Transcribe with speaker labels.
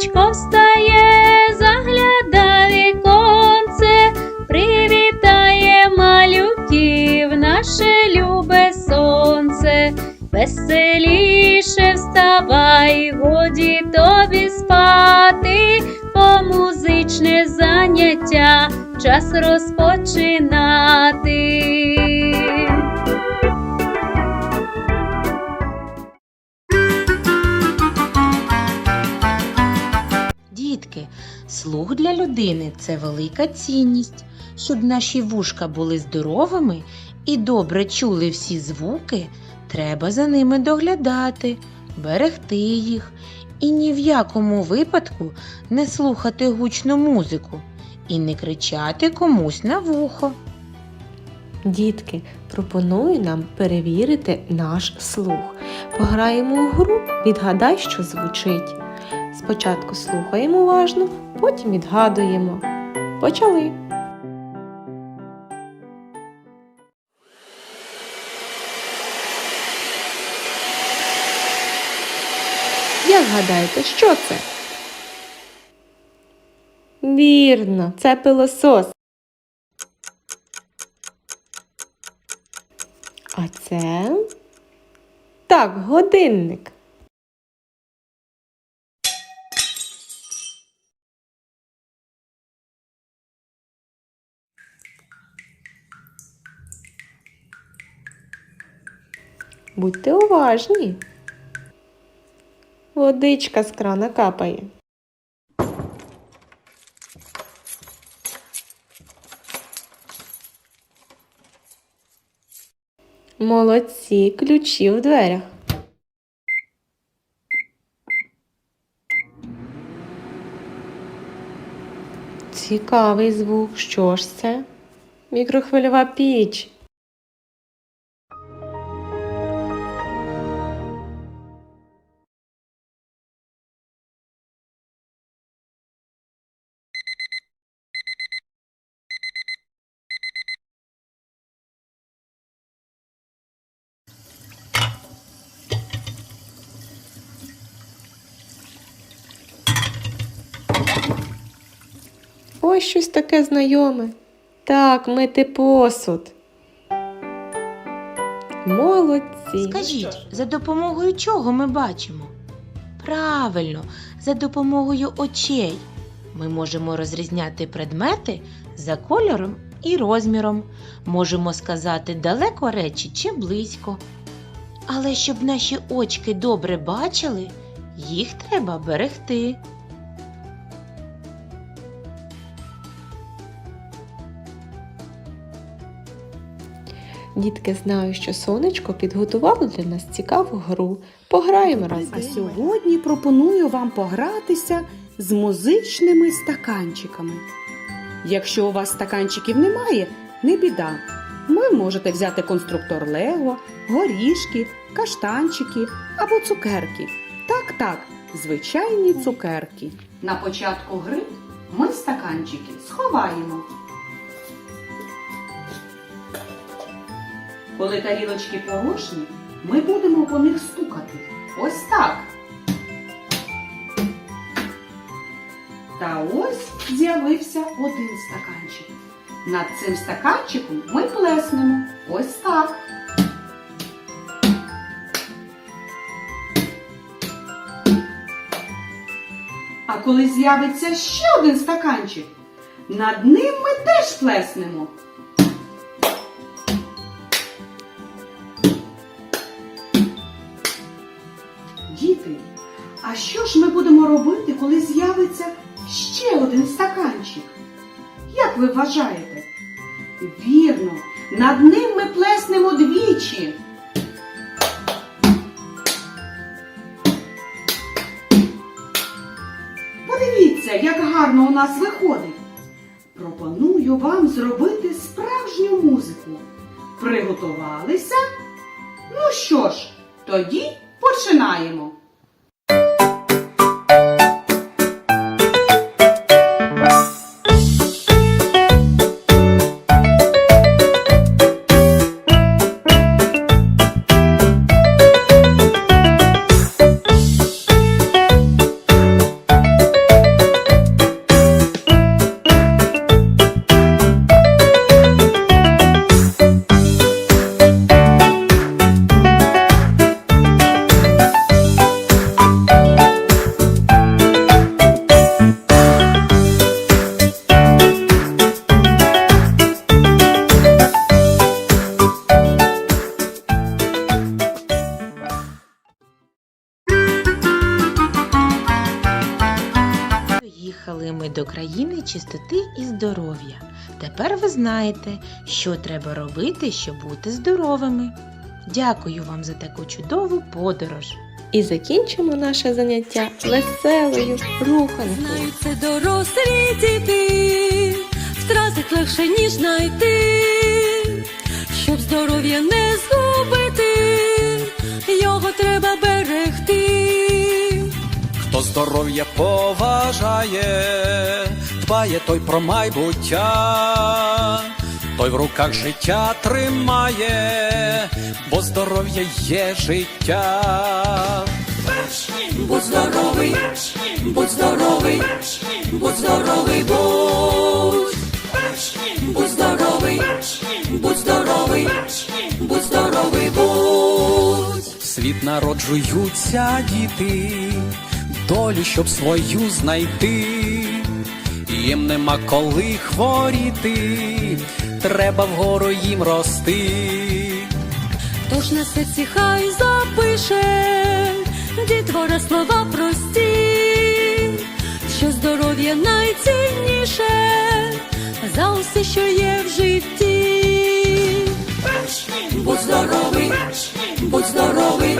Speaker 1: сонечко встає, загляда віконце, привітає малюків наше любе сонце. Веселіше вставай, годі тобі спати, по музичне заняття час розпочинати.
Speaker 2: Дітки, слух для людини це велика цінність. Щоб наші вушка були здоровими і добре чули всі звуки, треба за ними доглядати, берегти їх і ні в якому випадку не слухати гучну музику і не кричати комусь на вухо.
Speaker 3: Дітки, пропоную нам перевірити наш слух. Пограємо у гру, відгадай, що звучить. Спочатку слухаємо уважно, потім відгадуємо. Почали. Як гадаєте, що це? Вірно, це пилосос. А це так, годинник. Будьте уважні. Водичка з крана капає. Молодці, ключі в дверях. Цікавий звук. Що ж це? Мікрохвильова піч. Ось щось таке знайоме. Так, мити посуд. Молодці.
Speaker 2: Скажіть, за допомогою чого ми бачимо? Правильно, за допомогою очей. Ми можемо розрізняти предмети за кольором і розміром. Можемо сказати далеко речі чи близько. Але щоб наші очки добре бачили, їх треба берегти.
Speaker 3: Дітки, знаю, що сонечко підготувало для нас цікаву гру. Пограємо разом.
Speaker 4: А сьогодні пропоную вам погратися з музичними стаканчиками. Якщо у вас стаканчиків немає, не біда. Ви можете взяти конструктор Лего, горішки, каштанчики або цукерки. Так, так, звичайні цукерки. На початку гри ми стаканчики сховаємо. Коли тарілочки порожні, ми будемо по них стукати. Ось так. Та ось з'явився один стаканчик. Над цим стаканчиком ми плеснемо. Ось так. А коли з'явиться ще один стаканчик, над ним ми теж плеснемо. А що ж ми будемо робити, коли з'явиться ще один стаканчик? Як ви вважаєте? Вірно, над ним ми плеснемо двічі. Подивіться, як гарно у нас виходить. Пропоную вам зробити справжню музику. Приготувалися? Ну що ж, тоді починаємо.
Speaker 2: До країни чистоти і здоров'я. Тепер ви знаєте, що треба робити, щоб бути здоровими. Дякую вам за таку чудову подорож.
Speaker 3: І закінчимо наше заняття веселою руханкою.
Speaker 5: Знають це дорослі діти, втратить легше, ніж знайти, щоб здоров'я не згубити, його треба берегти.
Speaker 6: Хто здоров'я поважає, дбає той про майбуття, той в руках життя тримає, бо здоров'я є життя.
Speaker 5: Будь здоровий, будь здоровий, будь здоровий, будь. Будь здоровий, будь здоровий, будь здоровий, будь.
Speaker 6: В світ народжуються діти, долю, щоб свою знайти. Їм нема коли хворіти, треба вгору їм рости.
Speaker 5: Тож на серці хай запише дітвора слова прості, що здоров'я найцінніше за усе, що є в житті. Будь здоровий, будь здоровий.